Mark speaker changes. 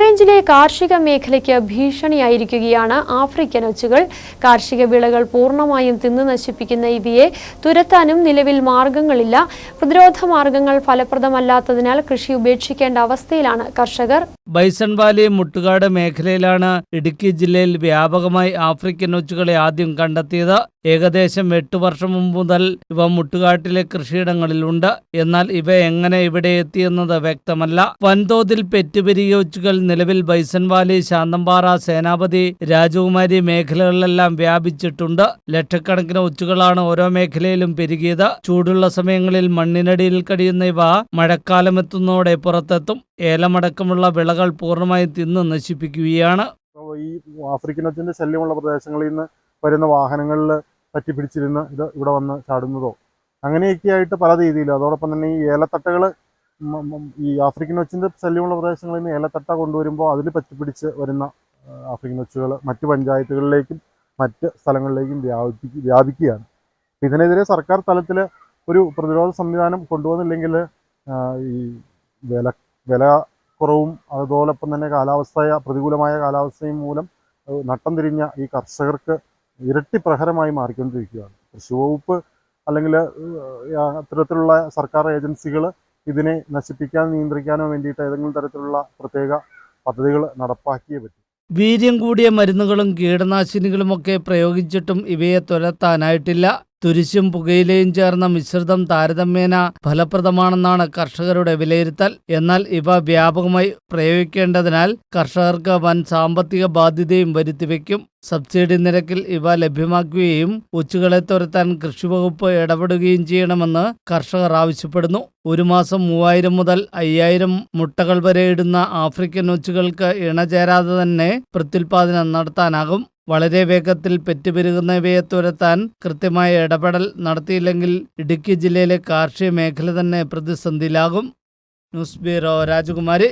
Speaker 1: ಬೇರೆ ഹൈറേഞ്ചിലെ കാർഷിക മേഖലയ്ക്ക് ഭീഷണിയായിരിക്കുകയാണ് ആഫ്രിക്കൻ ഒച്ചുകൾ. കാർഷിക വിളകൾ പൂർണമായും തിന്നു നശിപ്പിക്കുന്ന ഇവയെ തുരത്താനും നിലവിൽ മാർഗങ്ങളില്ല പ്രതിരോധ മാർഗങ്ങൾ ഫലപ്രദമല്ലാത്തതിനാൽ കൃഷി ഉപേക്ഷിക്കേണ്ട അവസ്ഥയിലാണ് കർഷകർ.
Speaker 2: ബൈസൺ വാലി മുട്ടുകാട് മേഖലയിലാണ് ഇടുക്കി ജില്ലയിൽ വ്യാപകമായി ആഫ്രിക്കൻ ഒച്ചുകളെ ആദ്യം കണ്ടെത്തിയത്. ഏകദേശം എട്ട് വർഷം മുമ്പ് മുതൽ ഇവ മുട്ടുകാട്ടിലെ കൃഷിയിടങ്ങളിലുണ്ട്. എന്നാൽ ഇവ എങ്ങനെ ഇവിടെ എത്തിയെന്നത് വ്യക്തമല്ല. വൻതോതിൽ പെറ്റുപെരിയ ഒച്ചുകൾ നിലവിൽ ബൈസൺ വാലി ശാന്തമ്പാറ സേനാപതി രാജകുമാരി മേഖലകളിലെല്ലാം വ്യാപിച്ചിട്ടുണ്ട്. ലക്ഷക്കണക്കിന് ഒച്ചുകളാണ് ഓരോ മേഖലയിലും പെരുകിയത്. ചൂടുള്ള സമയങ്ങളിൽ മണ്ണിനടിയിൽ കഴിയുന്ന ഇവ മഴക്കാലമെത്തുന്നതോടെ പുറത്തെത്തും. ഏലമടക്കമുള്ള വിളകൾ പൂർണമായും തിന്ന് നശിപ്പിക്കുകയാണ്.
Speaker 3: ഈ ആഫ്രിക്കൻ ഒച്ചിന്റെ ശല്യമുള്ള പ്രദേശങ്ങളിൽ നിന്ന് വരുന്ന വാഹനങ്ങളിൽ പറ്റിപ്പിടിച്ചിരുന്ന് ഇത് ഇവിടെ വന്ന് ചാടുന്നതോ അങ്ങനെയൊക്കെയായിട്ട് പല രീതിയിലും അതോടൊപ്പം തന്നെ ഈ ഏലത്തട്ടകൾ ഈ ആഫ്രിക്കൻ ഒച്ചിന്റെ ശല്യമുള്ള പ്രദേശങ്ങളിൽ നിന്ന് ഏലത്തട്ട കൊണ്ടുവരുമ്പോൾ അതിൽ പറ്റിപ്പിടിച്ച് വരുന്ന ആഫ്രിക്കൻ ഒച്ചുകൾ മറ്റ് പഞ്ചായത്തുകളിലേക്കും മറ്റ് സ്ഥലങ്ങളിലേക്കും വ്യാപിപ്പിക്ക വ്യാപിക്കുകയാണ്. ഇതിനെതിരെ സർക്കാർ തലത്തിൽ ഒരു പ്രതിരോധ സംവിധാനം കൊണ്ടുവന്നില്ലെങ്കിൽ ഈ വില വില കുറവും അതുപോലൊപ്പം തന്നെ കാലാവസ്ഥയ പ്രതികൂലമായ കാലാവസ്ഥയും മൂലം നട്ടം തിരിഞ്ഞ ഈ കർഷകർക്ക് ഇരട്ടി പ്രഹരമായി മാറിക്കൊണ്ടിരിക്കുകയാണ്. കൃഷി വകുപ്പ് അല്ലെങ്കിൽ അത്തരത്തിലുള്ള സർക്കാർ ഏജൻസികൾ ഇതിനെ നശിപ്പിക്കാൻ നിയന്ത്രിക്കാനോ വേണ്ടിയിട്ട് ഏതെങ്കിലും തരത്തിലുള്ള പ്രത്യേക പദ്ധതികൾ നടപ്പാക്കിയേ പറ്റൂ.
Speaker 2: വീര്യം കൂടിയ മരുന്നുകളും കീടനാശിനികളുമൊക്കെ പ്രയോഗിച്ചിട്ടും ഇവയെ തുരത്താനായിട്ടില്ല. തുരിശും പുകയിലയും ചേർന്ന മിശ്രിതം താരതമ്യേന ഫലപ്രദമാണെന്നാണ് കർഷകരുടെ വിലയിരുത്തൽ. എന്നാൽ ഇവ വ്യാപകമായി പ്രയോഗിക്കേണ്ടതിനാൽ കർഷകർക്ക് വൻ സാമ്പത്തിക ബാധ്യതയും വരുത്തിവെക്കും. സബ്സിഡി നിരക്കിൽ ഇവ ലഭ്യമാക്കുകയും ഉച്ചകളെ തുരത്താൻ കൃഷിവകുപ്പ് ഇടപെടുകയും ചെയ്യണമെന്ന് കർഷകർ ആവശ്യപ്പെടുന്നു. ഒരു മാസം മൂവായിരം മുതൽ അയ്യായിരം മുട്ടകൾ വരെ ഇടുന്ന ആഫ്രിക്കൻ ഉച്ചകൾക്ക് ഇണചേരാതെ തന്നെ പ്രത്യുൽപാദനം നടത്താനാകും. വളരെ വേഗത്തിൽ പെറ്റുപെരുകുന്നവയെ തുരത്താൻ കൃത്യമായ ഇടപെടൽ നടത്തിയില്ലെങ്കിൽ ഇടുക്കി ജില്ലയിലെ കാർഷിക മേഖല തന്നെ പ്രതിസന്ധിയിലാകും. ന്യൂസ് ബ്യൂറോ രാജകുമാരി.